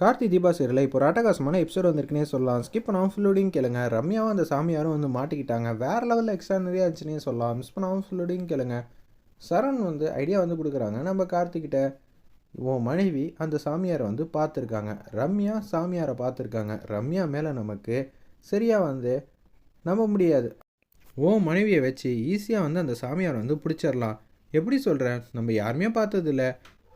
Karthi Deepa serial இப்போ ராட்டகாசமான episode வந்திருக்குனே சொல்லலாம். Skip பண்ணாமல் ஃபுல்லோடிங் கேளுங்க. ரம்யாவும் அந்த சாமியாரும் வந்து மாட்டிக்கிட்டாங்க. வேறு லெவலில் எக்ஸ்ட்ரா நிறையா இருந்துச்சுன்னே சொல்லலாம். மிஸ் பண்ணாமல் ஃபுல்லோடிங் கேளுங்க. சரண் வந்து ஐடியா வந்து கொடுக்குறாங்க. நம்ம கார்த்திக்கிட்ட உன் மனைவி அந்த சாமியாரை வந்து பார்த்துருக்காங்க. ரம்யா சாமியாரை பார்த்துருக்காங்க. ரம்யா மேலே நமக்கு சரியாக வந்து நம்ப முடியாது. ஓ மனைவியை வச்சு ஈஸியாக வந்து அந்த சாமியாரை வந்து பிடிச்சிடலாம் எப்படி சொல்கிறேன் நம்ம யாருமே பார்த்ததில்ல.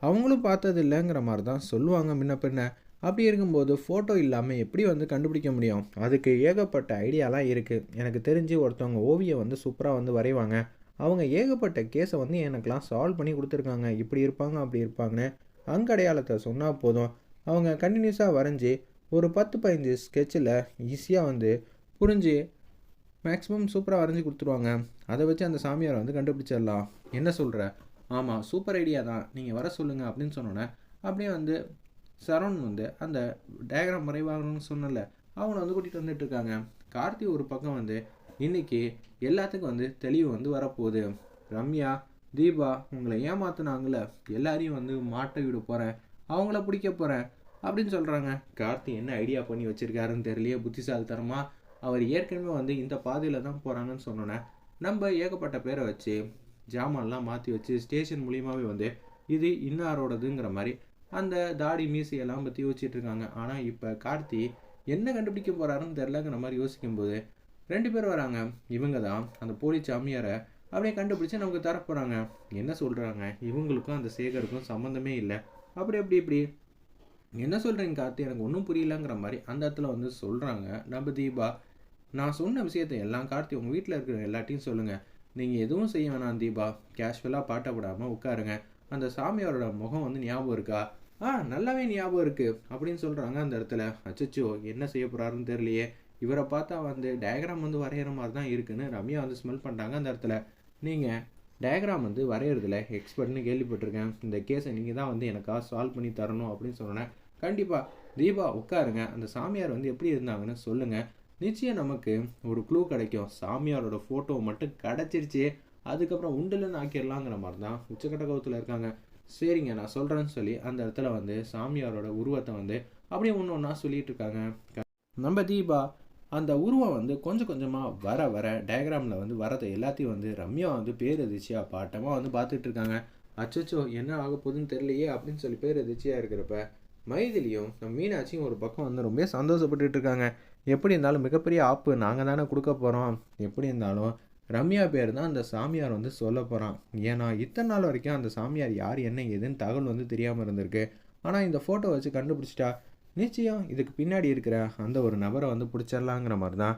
அவங்களும் பார்த்ததில்லைங்கிற மாதிரி தான் சொல்லுவாங்க முன்ன பின்ன. அப்படி இருக்கும்போது ஃபோட்டோ இல்லாமல் எப்படி வந்து கண்டுபிடிக்க முடியும்? அதுக்கு ஏகப்பட்ட ஐடியாலாம் இருக்குது எனக்கு தெரிஞ்சு ஒருத்தவங்க ஓவியம் வந்து சூப்பராக வந்து வரைவாங்க. அவங்க ஏகப்பட்ட கேஸை வந்து எனக்கெலாம் சால்வ் பண்ணி கொடுத்துருக்காங்க. இப்படி இருப்பாங்க அப்படி இருப்பாங்கன்னு அங்கடையாளத்தை சொன்னால் போதும். அவங்க கண்டினியூஸாக வரைஞ்சி ஒரு பத்து பதினஞ்சு ஸ்கெட்சில் ஈஸியாக வந்து புரிஞ்சு மேக்ஸிமம் சூப்பராக வரைஞ்சி கொடுத்துருவாங்க. அதை வச்சு அந்த சாமியாரை வந்து கண்டுபிடிச்சிடலாம். என்ன சொல்கிற ஆமாம் சூப்பர் ஐடியா தான். நீங்கள் வர சொல்லுங்கள் அப்படின்னு சொன்னோன்னே அப்படியே வந்து சரவண் வந்து அந்த டயக்ராம் வரைவாங்கன்னு சொன்னல அவனை வந்து கூட்டிகிட்டு வந்துட்டு இருக்காங்க கார்த்தி ஒரு பக்கம் வந்து இன்னைக்கு எல்லாத்துக்கும் வந்து தெளிவு வந்து வரப்போகுது. ரம்யா தீபா உங்களை ஏமாத்தினாங்கள எல்லாரையும் வந்து மாட்ட விட போகிறேன் அவங்கள பிடிக்க போகிறேன் அப்படின்னு சொல்கிறாங்க கார்த்தி என்ன ஐடியா பண்ணி வச்சுருக்காருன்னு தெரியலையே புத்திசாலித்தனமாக அவர் ஏற்கனவே வந்து இந்த பாதையில் தான் போகிறாங்கன்னு சொன்னோன்னே நம்ம ஏகப்பட்ட பேரை வச்சு ஜாமான்லாம் மாற்றி வச்சு ஸ்டேஷன் மூலியமாகவே வந்து இது இன்னாரோடதுங்கிற மாதிரி அந்த தாடி மீசையெல்லாம் பற்றி யோசிச்சுட்டு இருக்காங்க ஆனால் இப்போ கார்த்தி என்ன கண்டுபிடிக்க போகிறாருன்னு தெரிலங்கிற மாதிரி யோசிக்கும்போது ரெண்டு பேர் வராங்க. இவங்க தான் அந்த போலி சாமியாரை அப்படியே கண்டுபிடிச்சி நமக்கு தரப்போகிறாங்க என்ன சொல்கிறாங்க இவங்களுக்கும் அந்த சேகருக்கும் சம்மந்தமே இல்லை. அப்படி எப்படி இப்படி. என்ன சொல்கிறீங்க கார்த்தி? எனக்கு ஒன்றும் புரியலங்கிற மாதிரி அந்த இடத்துல வந்து சொல்கிறாங்க நம்ம தீபா நான் சொன்ன விஷயத்தை எல்லாம் கார்த்தி உங்கள் வீட்டில் இருக்கிற எல்லாத்தையும் சொல்லுங்கள் நீங்கள் எதுவும் செய்ய வேணாம் தீபா. கேஷுவலாக பாட்ட விடாமல் உட்காருங்க. அந்த சாமியாரோட முகம் வந்து ஞாபகம் இருக்கா? ஆ நல்லாவே ஞாபகம் இருக்குது அப்படின்னு சொல்கிறாங்க அந்த இடத்துல. அச்சச்சோ என்ன செய்ய போகிறாருன்னு தெரியலையே. இவரை பார்த்தா வந்து டயக்ராம் வந்து வரைகிற மாதிரி தான் இருக்குன்னு ரம்யா வந்து ஸ்மெல் பண்ணுறாங்க அந்த இடத்துல. நீங்கள் டயக்ராம் வந்து வரைகிறதுல எக்ஸ்பர்ட்னு கேள்விப்பட்டிருக்கேன். இந்த கேஸை நீங்கள் தான் வந்து எனக்காக சால்வ் பண்ணி தரணும் அப்படின்னு சொன்னேன் கண்டிப்பாக தீபா உட்காருங்க. அந்த சாமியார் வந்து எப்படி இருந்தாங்கன்னு சொல்லுங்கள் நிச்சயம் நமக்கு ஒரு க்ளூ கிடைக்கும். சாமியாரோட ஃபோட்டோ மட்டும் கிடச்சிருச்சு. அதுக்கப்புறம் உண்டுலன்னு ஆக்கிடலாங்கிற மாதிரி தான் உச்சக்கட்ட கவுத்தில் இருக்காங்க. சரிங்க நான் சொல்கிறேன்னு சொல்லி அந்த இடத்துல வந்து சாமியாரோட உருவத்தை வந்து அப்படியே ஒன்று ஒன்றா சொல்லிட்டு இருக்காங்க. நம்ம தீபா அந்த உருவம் வந்து கொஞ்சம் கொஞ்சமாக வர வர டயக்ராமில் வந்து வரதை எல்லாத்தையும் வந்து ரம்யா வந்து பேரதிர்ச்சியாக பாட்டமாக வந்து பார்த்துட்டு இருக்காங்க. அச்சச்சோ என்ன ஆக போகுதுன்னு தெரியலையே அப்படின்னு சொல்லி பேரதிர்ச்சியாக இருக்கிறப்ப மைதிலியும் நம்ம மீனாட்சியும் ஒரு பக்கம் வந்து ரொம்ப சந்தோஷப்பட்டுட்டு இருக்காங்க. எப்படி இருந்தாலும் மிகப்பெரிய ஆப்பு நாங்கள் தானே கொடுக்க போகிறோம் எப்படி இருந்தாலும் ரம்யா பேர் தான் அந்த சாமியார் வந்து சொல்ல போகிறான் ஏன்னா இத்தனை நாள் வரைக்கும் அந்த சாமியார் யார் என்ன ஏதுன்னு தகவல் வந்து தெரியாமல் இருந்திருக்கு. ஆனால் இந்த ஃபோட்டோ வச்சு கண்டுபிடிச்சிட்டா நிச்சயம் இதுக்கு பின்னாடி இருக்கிற அந்த ஒரு நபரை வந்து பிடிச்சிடலாங்கிற மாதிரி தான்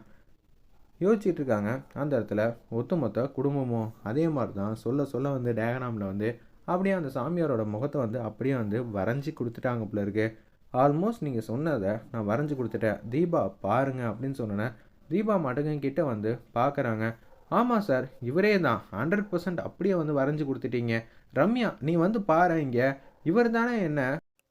யோசிச்சுட்டு இருக்காங்க. அந்த இடத்துல ஒட்டுமொத்த குடும்பமும் அதே மாதிரி தான் சொல்ல சொல்ல வந்து டயக்ராமில் வந்து அப்படியே அந்த சாமியாரோட முகத்தை வந்து அப்படியே வந்து வரைஞ்சி கொடுத்துட்டாங்க போல இருக்கு. ஆல்மோஸ்ட் நீங்கள் சொன்னதை நான் வரைஞ்சி கொடுத்துட்டேன். தீபா பாருங்க அப்படின்னு சொன்னேன் தீபா மட்டுங்க கிட்ட வந்து பார்க்குறாங்க ஆமாம் சார் இவரே தான். ஹண்ட்ரட் பர்சன்ட் அப்படியே வந்து வரைஞ்சி கொடுத்துட்டீங்க. ரம்யா நீ வந்து பாரு இங்கே. இவர் தானே என்ன?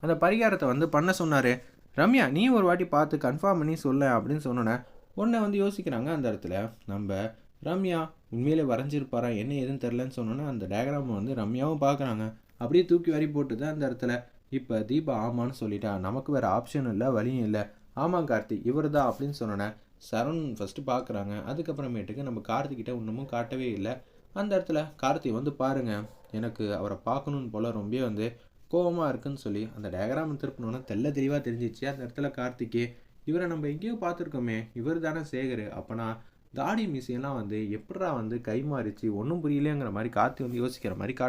அந்த பரிகாரத்தை வந்து பண்ண சொன்னார். ரம்யா நீ ஒரு வாட்டி பார்த்து கன்ஃபார்ம் பண்ணி சொல்ல அப்படின்னு சொன்னோன்னே உடனே வந்து யோசிக்கிறாங்க அந்த இடத்துல. நம்ம ரம்யா உண்மையிலே வரைஞ்சிருப்பாரா என்ன ஏதுன்னு தெரிலன்னு சொன்னோன்னே அந்த டயக்ராமை வந்து ரம்யாவும் பார்க்குறாங்க. அப்படியே தூக்கி வரி போட்டு தான் அந்த இடத்துல. இப்போ தீபா ஆமான்னு சொல்லிட்டா. நமக்கு வேறு ஆப்ஷன் இல்லை வழியும் இல்லை. ஆமாம் கார்த்தி இவர் தான் அப்படின்னு சொன்னோன்னே சரண் ஃபஸ்ட்டு பார்க்குறாங்க அதுக்கப்புறமேட்டுக்கு நம்ம கார்த்திகிட்ட இன்னமும் காட்டவே இல்லை. அந்த இடத்துல கார்த்தி வந்து பாருங்கள் எனக்கு அவரை பார்க்கணுன்னு போல் ரொம்ப வந்து கோபமாக இருக்குன்னு சொல்லி அந்த டயக்ராம் திருப்பினோன்னா தெல்ல தெளிவாக தெரிஞ்சிச்சு. அந்த இடத்துல கார்த்திக்கு இவரை நம்ம எங்கேயோ பார்த்துருக்கோமே இவர் தானே சேகர். அப்போனா தாடி மிஷின்லாம் வந்து எப்படா வந்து கை மாறிச்சு? ஒன்றும் புரியலைங்கிற மாதிரி கார்த்தி வந்து யோசிக்கிற மாதிரி காட்டு